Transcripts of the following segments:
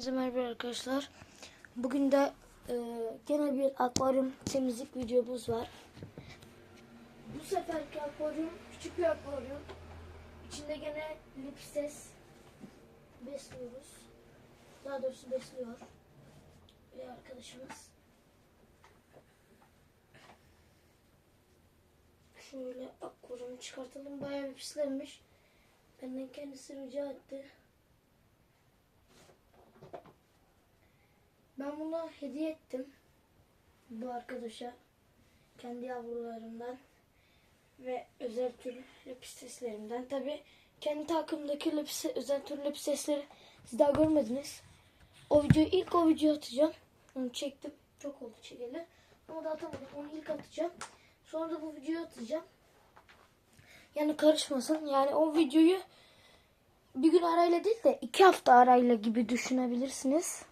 Hepinize merhaba arkadaşlar. Bugün de e, gene bir akvaryum temizlik videomuz var. Bu seferki akvaryum küçük bir akvaryum. İçinde gene lipstes besliyoruz. Daha doğrusu besliyor. Bir arkadaşımız. Şöyle akvaryumu çıkartalım. Bayağı bir pislenmiş. Benden kendisi rica etti. Ben bunu hediye ettim. Bu arkadaşa. Kendi yavrularımdan. Ve özel tür lepisteslerimden. Tabi kendi takımdaki lepiste, özel tür lepistesleri siz daha görmediniz. O videoyu ilk o videoyu atacağım. Onu çektim. Çok oldu çekeli. Ama da atamadım. Onu ilk atacağım. Sonra da bu videoyu atacağım. Yani karışmasın. Yani o videoyu bir gün arayla değil de iki hafta arayla gibi düşünebilirsiniz.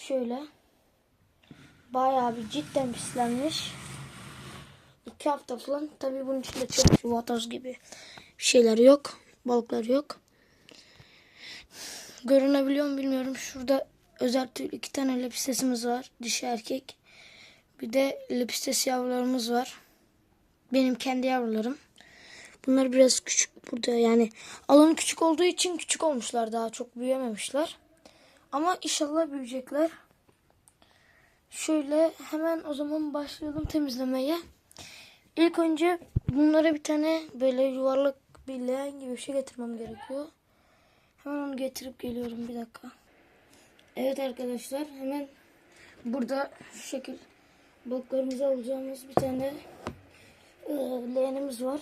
Şöyle. Bayağı bir cidden pislenmiş. İki hafta falan. Tabii bunun içinde çok vatoz gibi şeyler yok. Balıklar yok. Görünebiliyor mu bilmiyorum. Şurada özel tür iki tane lepistesimiz var. Dişi erkek. Bir de lepistes yavrularımız var. Benim kendi yavrularım. Bunlar biraz küçük burada yani alanı küçük olduğu için küçük olmuşlar daha çok büyüyememişler. Ama inşallah büyüyecekler. Şöyle hemen o zaman başlayalım temizlemeye. İlk önce bunlara bir tane böyle yuvarlak bir leğen gibi bir şey getirmem gerekiyor. Hemen onu getirip geliyorum bir dakika. Evet arkadaşlar hemen burada şu şekil balıklarımızı alacağımız bir tane e, leğenimiz var.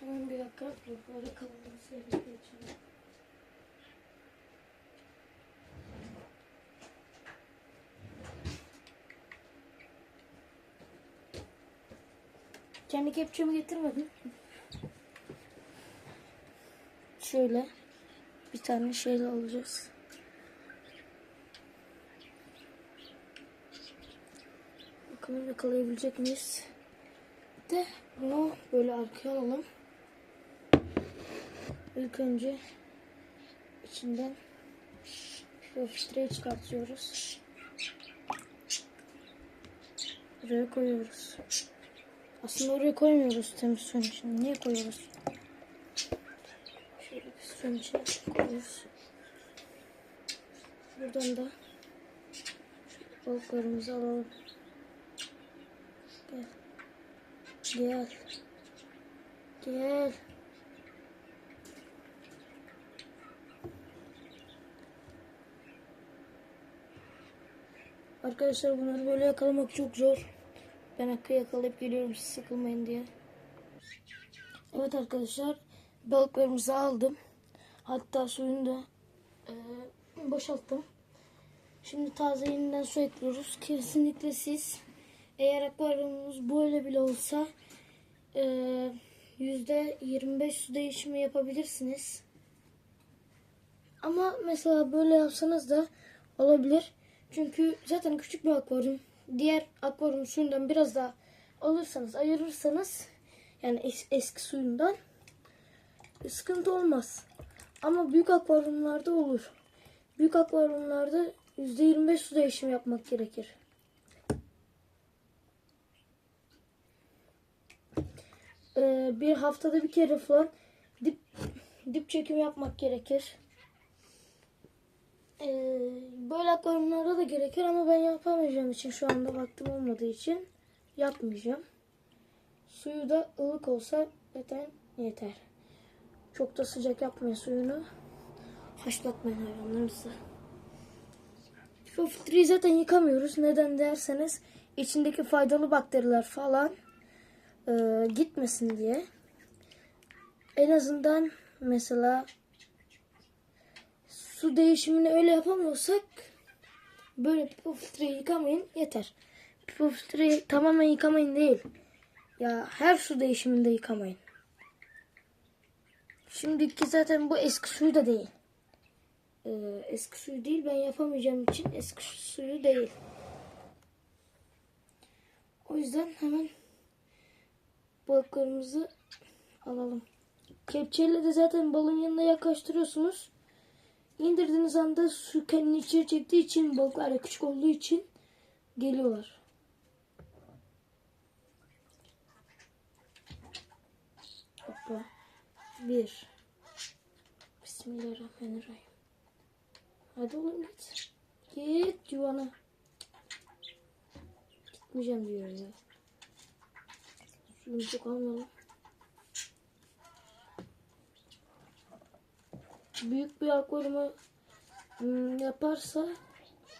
Hemen bir dakika balıkları kavurması gerekiyor. içine. Kendi kepçemi getirmedim. Şöyle bir tane şeyle alacağız. Bakalım yakalayabilecek miyiz? De bunu böyle arkaya alalım. İlk önce içinden filtreyi çıkartıyoruz. Buraya koyuyoruz. Aslında oraya koymuyoruz temiz suyun içine. Niye koyuyoruz? Şöyle bir suyun içine koyuyoruz. Buradan da balıklarımızı alalım. Gel. Gel. Gel. Arkadaşlar bunları böyle yakalamak çok zor. Ben hakkı yakalayıp geliyorum sıkılmayın diye. Evet arkadaşlar balıklarımızı aldım. Hatta suyunu da e, boşalttım. Şimdi taze yeniden su ekliyoruz. Kesinlikle siz eğer akvaryumunuz böyle bile olsa e, yüzde 25 su değişimi yapabilirsiniz. Ama mesela böyle yapsanız da olabilir. Çünkü zaten küçük bir akvaryum. Diğer akvaryum suyundan biraz daha alırsanız, ayırırsanız yani es- eski suyundan sıkıntı olmaz. Ama büyük akvaryumlarda olur. Büyük akvaryumlarda %25 su değişimi yapmak gerekir. Ee, bir haftada bir kere falan dip dip çekim yapmak gerekir. Ee, böyle akvaryumlarda da gerekir ama ben yapamayacağım için şu anda vaktim olmadığı için yapmayacağım. Suyu da ılık olsa zaten yeter. Çok da sıcak yapmayın suyunu. Haşlatmayın hayvanlarınızı. Şu filtreyi zaten yıkamıyoruz. Neden derseniz içindeki faydalı bakteriler falan e, gitmesin diye. En azından mesela su değişimini öyle yapamıyorsak böyle pipo filtreyi yıkamayın yeter. Pipo filtreyi tamamen yıkamayın değil. Ya her su değişiminde yıkamayın. Şimdiki zaten bu eski suyu da değil. Ee, eski suyu değil ben yapamayacağım için eski suyu değil. O yüzden hemen balıklarımızı alalım. Kepçeyle de zaten balın yanına yaklaştırıyorsunuz. İndirdiğiniz anda su kendini içeri çektiği için balıklar da küçük olduğu için geliyorlar. Hoppa. Bir. Bismillahirrahmanirrahim. Hadi oğlum git. Git yuvana. Gitmeyeceğim diyor ya. Suyunu çok almayalım. Büyük bir akvaryumu hmm, yaparsa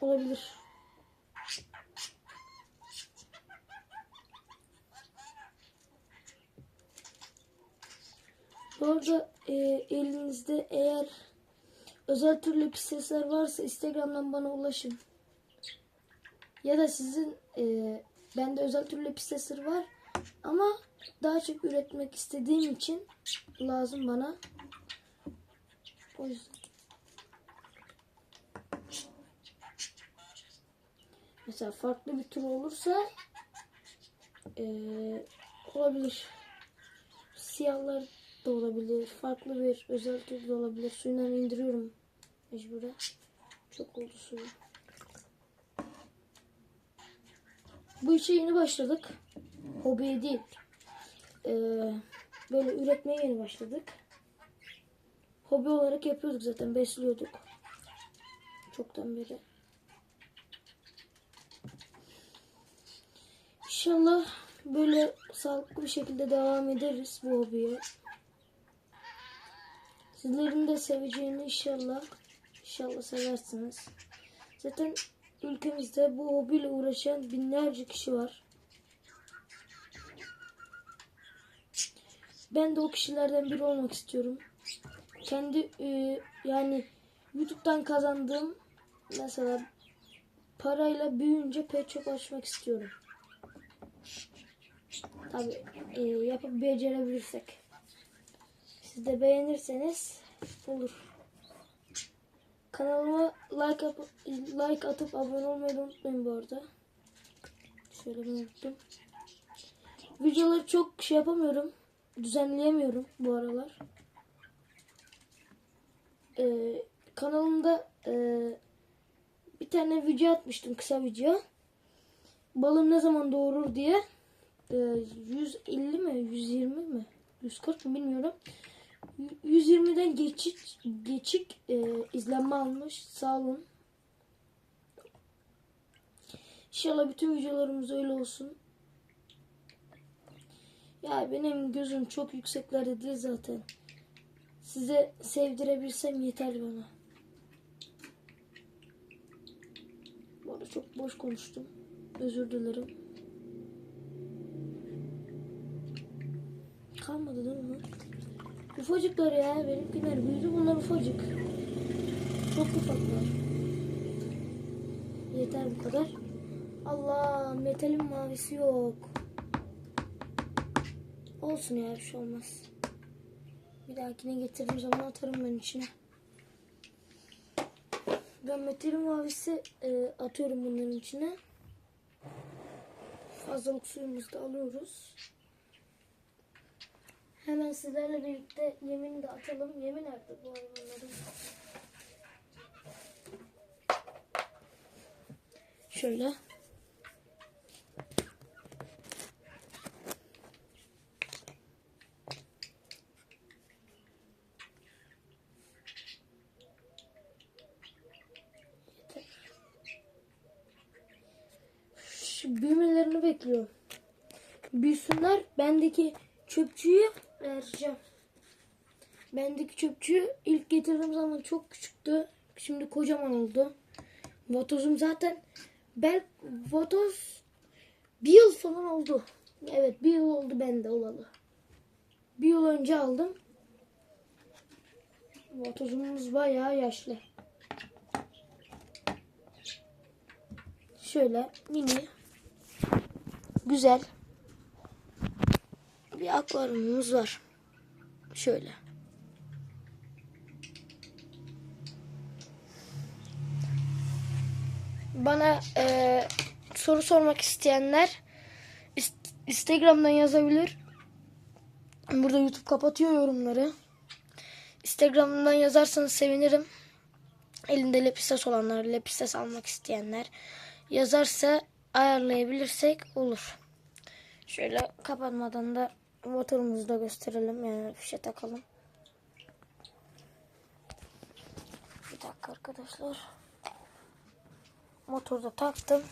olabilir. Bu arada e, elinizde eğer özel türlü sesler varsa Instagram'dan bana ulaşın. Ya da sizin e, bende özel türlü sesler var ama daha çok üretmek istediğim için lazım bana. O yüzden. Mesela farklı bir tür olursa e, olabilir. Siyahlar da olabilir. Farklı bir özel tür de olabilir. Suyundan indiriyorum mecburen. Çok oldu suyu. Bu işe yeni başladık. Hobiye değil. Ee, böyle üretmeye yeni başladık. Hobi olarak yapıyorduk zaten. Besliyorduk. Çoktan beri. İnşallah böyle sağlıklı bir şekilde devam ederiz bu hobiye. Sizlerin de seveceğini inşallah inşallah seversiniz. Zaten ülkemizde bu hobiyle uğraşan binlerce kişi var. Ben de o kişilerden biri olmak istiyorum. Kendi e, yani YouTube'dan kazandığım mesela parayla büyüyünce pet shop açmak istiyorum. Tabi e, yapıp becerebilirsek. Siz de beğenirseniz olur. Kanalıma like, yap like atıp abone olmayı unutmayın bu arada. Şöyle ben unuttum. Videoları çok şey yapamıyorum. Düzenleyemiyorum bu aralar. Ee, kanalımda e, bir tane video atmıştım kısa video. Balım ne zaman doğurur diye. Ee, 150 mi 120 mi 140 mı bilmiyorum. 120'den geçik geçik e, izlenme almış. Sağ olun. İnşallah bütün videolarımız öyle olsun. Ya benim gözüm çok yükseklerde değil zaten. Size sevdirebilsem yeter bana. Bu arada çok boş konuştum. Özür dilerim. Kalmadı değil mi? Ufacıklar ya. Benimkiler büyüdü. Bunlar ufacık. Çok ufaklar. Yeter bu kadar. Allah metalin mavisi yok. Olsun ya bir şey olmaz. Bir dahakine getirdiğim zaman atarım ben içine. Ben metalin mavisi e, atıyorum bunların içine. Fazlalık suyumuzu da alıyoruz. Hemen sizlerle birlikte yemini de atalım. Yemin nerede bu hayvanların? Şöyle. Şu büyümelerini bekliyorum. Büyüsünler. Bendeki çöpçüyü vereceğim. Bendeki çöpçüyü ilk getirdiğim zaman çok küçüktü. Şimdi kocaman oldu. Vatozum zaten ben vatoz bir yıl falan oldu. Evet bir yıl oldu bende olalı. Bir yıl önce aldım. Vatozumuz bayağı yaşlı. Şöyle mini güzel bir akvaryumumuz var. Şöyle. Bana e, soru sormak isteyenler ist- Instagram'dan yazabilir. Burada YouTube kapatıyor yorumları. Instagram'dan yazarsanız sevinirim. elinde lepistes olanlar, lepistes almak isteyenler yazarsa ayarlayabilirsek olur. Şöyle kapatmadan da motorumuzu da gösterelim. Yani fişe takalım. Bir dakika arkadaşlar. Motoru da taktım.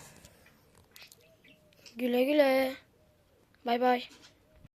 Güle güle. Bay bay.